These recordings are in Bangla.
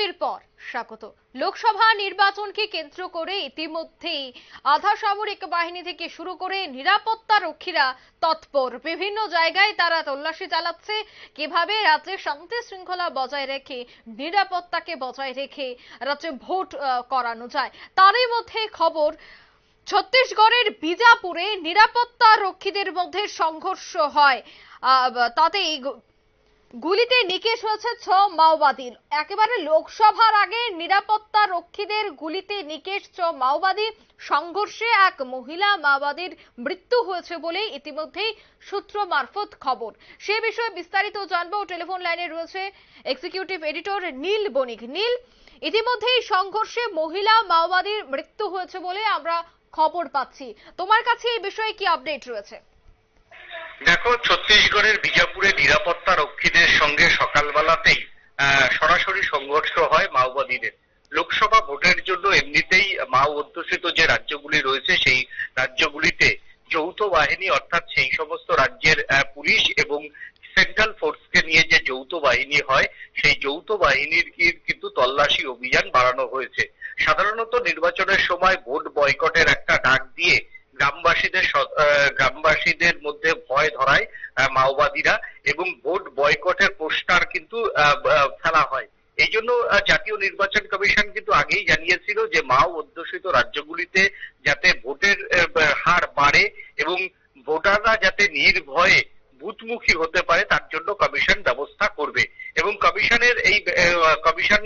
বিরতির পর, স্বাগত। লোকসভা নির্বাচনকে কেন্দ্র করে ইতিমধ্যেই আধা সামরিক বাহিনী থেকে শুরু করে নিরাপত্তা রক্ষীরা তৎপর। বিভিন্ন জায়গায় তারা তল্লাশি চালাচ্ছে। কীভাবে রাজ্যে শান্তি শৃঙ্খলা বজায় রেখে, নিরাপত্তাকে বজায় রেখে রাজ্যে ভোট করানো যায়, তারই মধ্যে খবর, ছত্তিশগড়ের বিজাপুরে নিরাপত্তা রক্ষীদের মধ্যে সংঘর্ষ হয়। গ- গুলিতে নিকেশ হয়েছে ছ মাওবাদীর। একেবারে লোকসভার আগে নিরাপত্তা রক্ষীদের গুলিতে নিকেশ ছ মাওবাদী। সংঘর্ষে এক মহিলা মাওবাদীর মৃত্যু হয়েছে বলে ইতিমধ্যেই সূত্র মারফত খবর। সে বিষয়ে বিস্তারিত জানব। টেলিফোন লাইনে রয়েছে এক্সিকিউটিভ এডিটর নীল বণিক। নীল, ইতিমধ্যেই সংঘর্ষে মহিলা মাওবাদীর মৃত্যু হয়েছে বলে আমরা খবর পাচ্ছি। তোমার কাছে এই বিষয়ে কি আপডেট রয়েছে? দেখো, ছত্তিশগড়ের বিজাপুরে নিরাপত্তা রক্ষীদের সঙ্গে সকালবেলাতেই সরাসরি সংঘর্ষ হয় মাওবাদীদের। লোকসভা ভোটের জন্য এমনিতেই মাও অধ্যুষিত যে রাজ্যগুলি রয়েছে, সেই রাজ্যগুলিতে যৌথ বাহিনী, অর্থাৎ সেই সমস্ত রাজ্যের পুলিশ এবং সেন্ট্রাল ফোর্সকে নিয়ে যে যৌথ বাহিনী হয়, সেই যৌথ বাহিনীর কিন্তু তল্লাশি অভিযান বাড়ানো হয়েছে। সাধারণত নির্বাচনের সময় ভোট বয়কটের একটা ডাক দিয়ে গ্রামবাসীদের গ্রামবাসীদের মধ্যে ভয় ধরায় মাওবাদীরা এবং ভোট বয়কটের পোস্টার কিন্তু ফেলা হয়। এই জন্য জাতীয় নির্বাচন কমিশন কিন্তু আগেই জানিয়েছিল যে মাও অধ্যুষিত রাজ্যগুলিতে যাতে ভোটের হার বাড়ে এবং ভোটাররা যাতে নির্ভয়ে বুথমুখী হতে পারে, তার জন্য কমিশন ব্যবস্থা করবে। এবং কমিশনের এই কমিশন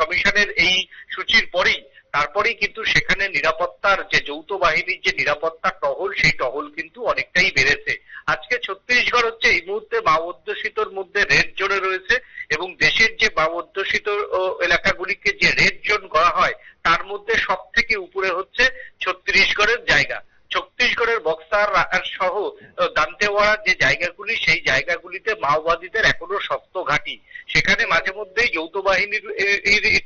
কমিশনের এই সূচির পরেই তারপরেই কিন্তু সেখানে নিরাপত্তার যে যৌথ বাহিনীর যে নিরাপত্তা টহল, সেই টহল কিন্তু অনেকটাই বেড়েছে। আজকে ছত্তিশগড় হচ্ছে এই মুহূর্তে মাও অধ্যুষিতর মধ্যে রেড জোনে রয়েছে এবং দেশের যে মাও অধ্যুষিত এলাকাগুলিকে যে রেড জোন করা হয়, তার মধ্যে সব থেকে উপরে হচ্ছে ছত্তিশগড়ের জায়গা। ছত্তিশগড়ের বক্সার সহ দান্তেওয়াড়া যে জায়গাগুলি, সেই জায়গাগুলিতে মাওবাদীদের এখনও শক্ত ঘাঁটি। সেখানে মাঝে মধ্যেই যৌথ বাহিনীর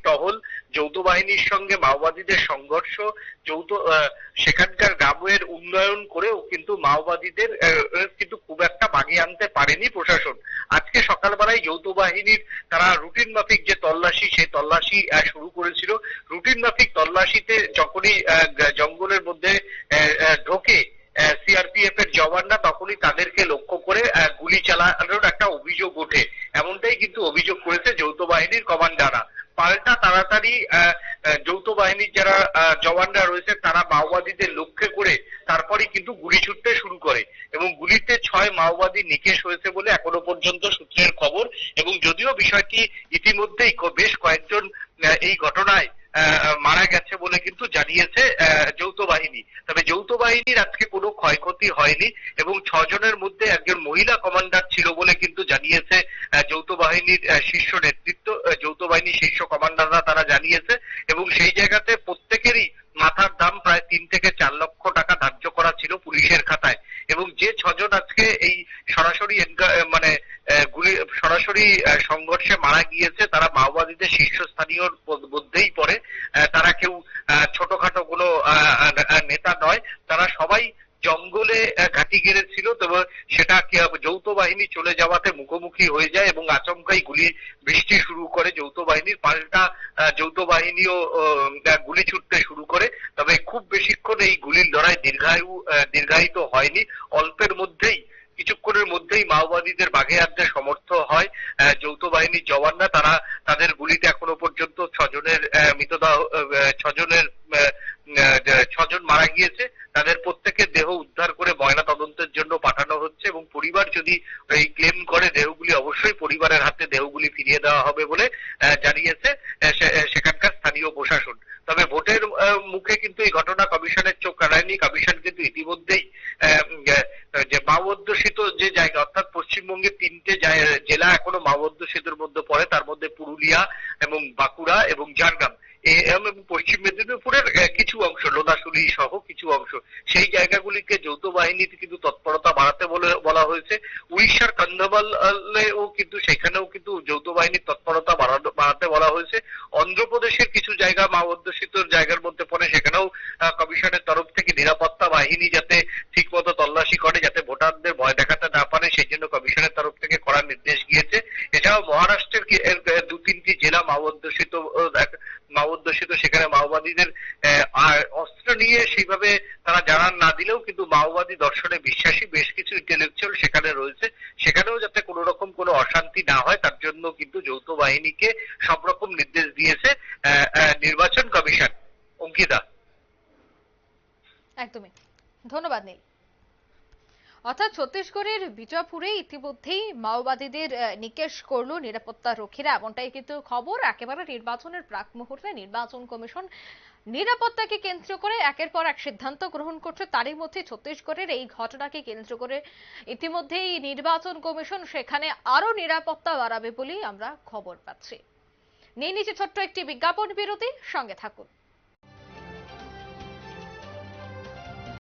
টহল যৌথ বাহিনীর সঙ্গে মাওবাদীদের সংঘর্ষ, যৌথ সেখানকার গ্রামের উন্নয়ন করেও কিন্তু মাওবাদীদের কিন্তু খুব একটা বাগিয়ে আনতে পারেনি প্রশাসন। আজকে সকালবেলায় যৌথ বাহিনীর তারা রুটিন মাফিক যে তল্লাশি, সেই তল্লাশি শুরু করেছিল। রুটিন মাফিক তল্লাশিতে যখনই জঙ্গলের মধ্যে ঢোকে সিআরপিএফ এর জওয়ানরা, তখনই তাদেরকে লক্ষ্য করে গুলি চালানোর একটা অভিযোগ ওঠে। এমনটাই কিন্তু অভিযোগ করেছে যৌথ বাহিনীর কমান্ডাররা। পাল্টা তাড়াতাড়ি যৌথ বাহিনীর যারা জওয়ানরা রয়েছে, তারা মাওবাদীদের লক্ষ্য করে তারপরে কিন্তু গুলি ছুটতে শুরু করে। এবং গুলিতে ছয় মাওবাদী নিকেশ হয়েছে বলে এখনও পর্যন্ত সূত্রের খবর। এবং যদিও বিষয়টি ইতিমধ্যেই বেশ কয়েকজন এই ঘটনায় মারা গেছে বলে কিন্তু জানিয়েছে যৌথ বাহিনী। তবে যৌথ বাহিনীর আজকে কোনো ক্ষয়ক্ষতি হয়নি এবং ছজনের মধ্যে একজন মহিলা কমান্ডার ছিল বলে কিন্তু জানিয়েছে যৌথ বাহিনীর শীর্ষ নেতৃত্ব যৌথ বাহিনীর শীর্ষ কমান্ডাররা তারা জানিয়েছে এবং সেই জায়গাতে প্রত্যেকেরই মাথার দাম প্রায় তিন থেকে চার লক্ষ টাকা ধার্য করা ছিল পুলিশের খাতায় এবং যে ছজন আজকে এই সরাসরি এনকা- আহ, মানে আহ, গুলি সরাসরি আহ, গিয়েছে তারা মাওবাদীদের শীর্ষস্থানীয় মধ্যেই পড়ে। তারা কেউ ছোটখাটো কোনো নেতা নয়। তারা সবাই জঙ্গলে ঘাঁটি গেড়েছিল, তবে সেটা যৌথ বাহিনী চলে যাওয়াতে মুখোমুখি হয়ে যায় এবং আচমকাই গুলি, বৃষ্টি শুরু করে যৌথ বাহিনীর। পাল্টা যৌথ বাহিনীও গুলি ছুটতে শুরু করে। তবে খুব বেশিক্ষণ এই গুলির লড়াই দীর্ঘায়ু দীর্ঘায়িত হয়নি। অল্পের মধ্যেই কিছুক্ষণের মধ্যেই মাওবাদীদের বাঘে আনতে সমর্থ হয় যৌথ বাহিনীর জওয়ানরা। তারা তাদের গুলিতে এখনও পর্যন্ত ছজনের মৃতদেহ ছজনের ছজন মারা গিয়েছে। তাদের প্রত্যেকের দেহ উদ্ধার করে ময়না তদন্তের জন্য পাঠানো হচ্ছে এবং পরিবার যদি এই ক্লেম করে, দেহগুলি অবশ্যই পরিবারের হাতে দেহগুলি ফিরিয়ে দেওয়া হবে বলে জানিয়েছে সেখানকার স্থানীয় প্রশাসন। তবে ভোটের মুখে কিন্তু এই ঘটনা কমিশনের চোখ কাড়ায়নি। কমিশন কিন্তু ইতিমধ্যেই যে মাও যে জায়গা, অর্থাৎ পশ্চিমবঙ্গের তিনটে জেলা এখনও মাও মধ্যে পড়ে, তার মধ্যে পুরুলিয়া এবং বাঁকুড়া এবং ঝাড়গ্রাম। এবং পশ্চিম মেদিনীপুরের কিছু অংশ লোদাশুলি সহ কিছু অংশ। সেই জায়গাগুলিকে যৌথ বাহিনীতে কিন্তু তৎপরতা বাড়াতে বলে, বলা হয়েছে। উড়িষ্যার কন্ধমালেও কিন্তু, সেখানেও কিন্তু যৌথ বাহিনীর তৎপরতা বাড়াতে বলা হয়েছে। অন্ধ্রপ্রদেশের কিছু জায়গা মা অধ্যুষিত জায়গার মধ্যে পড়ে কমিশনের তরফ থেকে নিরাপত্তা বাহিনী যাতে ঠিক মতো তল্লাশি করে, যাতে ভোটারদের ভয় দেখাতে না পারে, সেই জন্য কমিশনের তরফ থেকে কড়া নির্দেশ গিয়েছে। এছাড়াও মহারাষ্ট্রের দু তিনটি জেলা মাও অধ্যুষিত মাও অধ্যুষিত সেখানে মাওবাদীদের অস্ত্র নিয়ে সেইভাবে তারা জানান না দিলেও কিন্তু মাওবাদী দর্শনে বিশ্বাসী বেশ কিছু ইন্টেলেকচুয়াল সেখানে রয়েছে। সেখানেও যাতে কোনো রকম কোনো অশান্তি না হয়, তার জন্য কিন্তু যৌথ বাহিনীকে সব রকম নির্দেশ দিয়েছে নির্বাচন কমিশন। অঙ্কিতা। একদমই। ধন্যবাদ, নীল। অর্থাৎ ছত্তিশগড়ের বিজাপুরে ইতিমধ্যেই মাওবাদীদের নিকেশ করল নিরাপত্তা রক্ষীরা। এমনটাই কিন্তু খবর। একেবারে নির্বাচনের প্রাক মুহূর্তে নির্বাচন কমিশন নিরাপত্তাকে কেন্দ্র করে একের পর এক সিদ্ধান্ত গ্রহণ করছে। তারই মধ্যে ছত্তিশগড়ের এই ঘটনাকে কেন্দ্র করে ইতিমধ্যেই নির্বাচন কমিশন সেখানে আরও নিরাপত্তা বাড়াবে বলেই আমরা খবর পাচ্ছি। নিয়ে নিচে ছোট্ট একটি বিজ্ঞাপন বিরতি। সঙ্গে থাকুন।